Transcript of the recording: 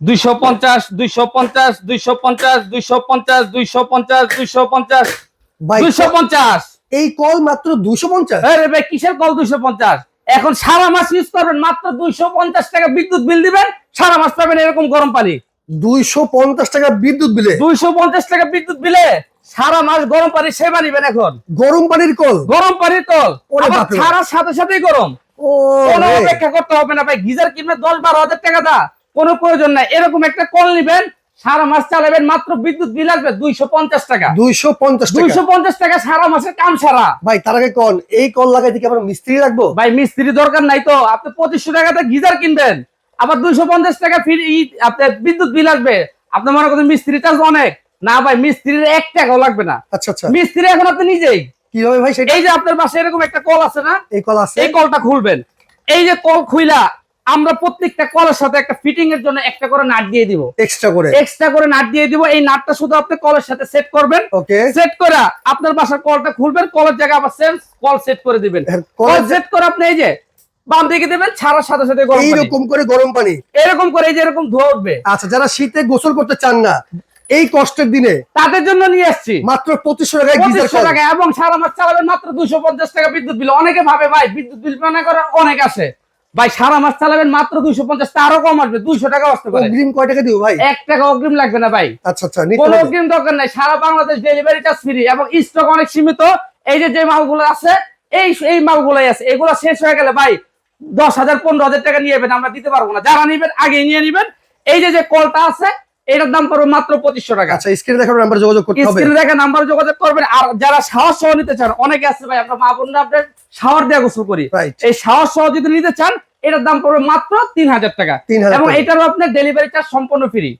দুইশো পঞ্চাশ দুইশো পঞ্চাশ দুইশো পঞ্চাশ দুইশো পঞ্চাশ দুইশো পঞ্চাশ দুইশো পঞ্চাশ দুইশো পঞ্চাশ। এই কল মাত্র দুশো পঞ্চাশ। ভাই কিসের কল দুইশো পঞ্চাশ? এখন সারা মাস ইউজ করবেন মাত্র দুইশো পঞ্চাশ টাকা বিদ্যুৎ বিল দিবেন সারা মাস পাবেন এরকম গরম পানি। দুইশো পঞ্চাশ টাকা বিদ্যুৎ বিলে। দুইশো পঞ্চাশ টাকা বিদ্যুৎ বিলে সারা মাস গরম পানি সেবা নিবেন এখন। গরম পানির কল? গরম পানির কল। ওরে আবার সাথে সাথেই গরম। ও অপেক্ষা করতে হবে না ভাই গিজার কিনবে দশ বারো হাজার টাকা দা। কোনো প্রয়োজন নাই। এরকম একটা কল নিবেন সারা মাস চালাবেন মাত্র বিদ্যুৎ বিল আসবে দুইশো পঞ্চাশ টাকা। দুইশো পঞ্চাশ দুইশো পঞ্চাশ টাকা সারা মাসের কাম সারা ভাই তার আগে কল এই কল লাগাইতে কি আমরা মিস্ত্রি রাখব? ভাই মিস্ত্রি দরকার নাই তো। আপনি পঁচিশশো টাকাতে গিজার কিনবেন। আবার দুইশো পঞ্চাশ টাকা ফ্রি আপনার বিদ্যুৎ বিল আসবে। আপনি মনে করেন মিস্ত্রি চার্জ অনেক। না ভাই মিস্ত্রির এক টাকাও লাগবে না। আচ্ছা আচ্ছা। মিস্ত্রি এখন আপনি নিজেই। কীভাবে ভাই সেটা? এই যে আপনার পাশে এরকম একটা কল আছে না? এই কল আছে? এই কলটা খুলবেন। এই যে কল খুইলা আমরা প্রত্যেকটা কলের সাথে একটা ফিটিং এর জন্য একটা করে নাট দিয়ে দিব। এক্সট্রা করে। এক্সট্রা করে নাট দিয়ে দিব। এই নাটটা শুধু আপনি কলের সাথে সেট করবেন। ওকে সেট করে আপনার বাসার কলটা খুলবেন। কলের জায়গায় আবার সেন্স কল সেট করে দিবেন। হ্যাঁ, কল সেট করে আপনি এই যে বাম দিকে দেবেন ছাড়ার সাথে সাথে গরম পানি। এইরকম করে গরম পানি। এরকম করে এই যে এরকম ধোয়া উঠবে। আচ্ছা যারা শীতে গোসল করতে চান না এই কষ্টের দিনে তাদের জন্য নিয়ে আসছি। মাত্র পঁচিশশো টাকায় পঁচিশশো টাকা এবং সারা মাস চালাবেন মাত্র দুশো পঞ্চাশ টাকা বিদ্যুৎ বিল। অনেকে ভাবে ভাই বিদ্যুৎ বিল মনে করে অনেক আসে ভাই সারা মাস চালাবেন মাত্র দুইশো পঞ্চাশ আরও কম আসবে দুইশো টাকা আসতে পারে। অগ্রিম কয় টাকা দিও ভাই? এক টাকা অগ্রিম লাগবে না ভাই। আচ্ছা আচ্ছা কোনো অগ্রিম দরকার নাই সারা বাংলাদেশ ডেলিভারি চার্জ ফ্রি এবং স্টক অনেক সীমিত। এই যে যে মালগুলো আছে এই এই মালগুলোই আছে এগুলো শেষ হয়ে গেলে ভাই দশ হাজার পনেরো হাজার টাকা নিয়ে যাবেন আমরা দিতে পারব না। যারা নিবেন আগে নিয়ে নিবেন। এই যে যে কলটা আছে এটার দাম পড়বে মাত্র পঁচিশশো টাকা। আচ্ছা স্ক্রিনে দেখার নাম্বার যোগাযোগ করতে হবে। স্ক্রিনে দেখা নাম্বার যোগাযোগ করবেন। আর যারা সাহস সহ নিতে চান অনেকে আছে ভাই আমরা মা বোনরা আপনার শাওয়ার দেওয়া গোসল করি। এই সাহস সহ যদি নিতে চান এটার দাম পড়বে মাত্র তিন হাজার টাকা। এবং এটার এটারও আপনার ডেলিভারি চার্জ সম্পূর্ণ ফ্রি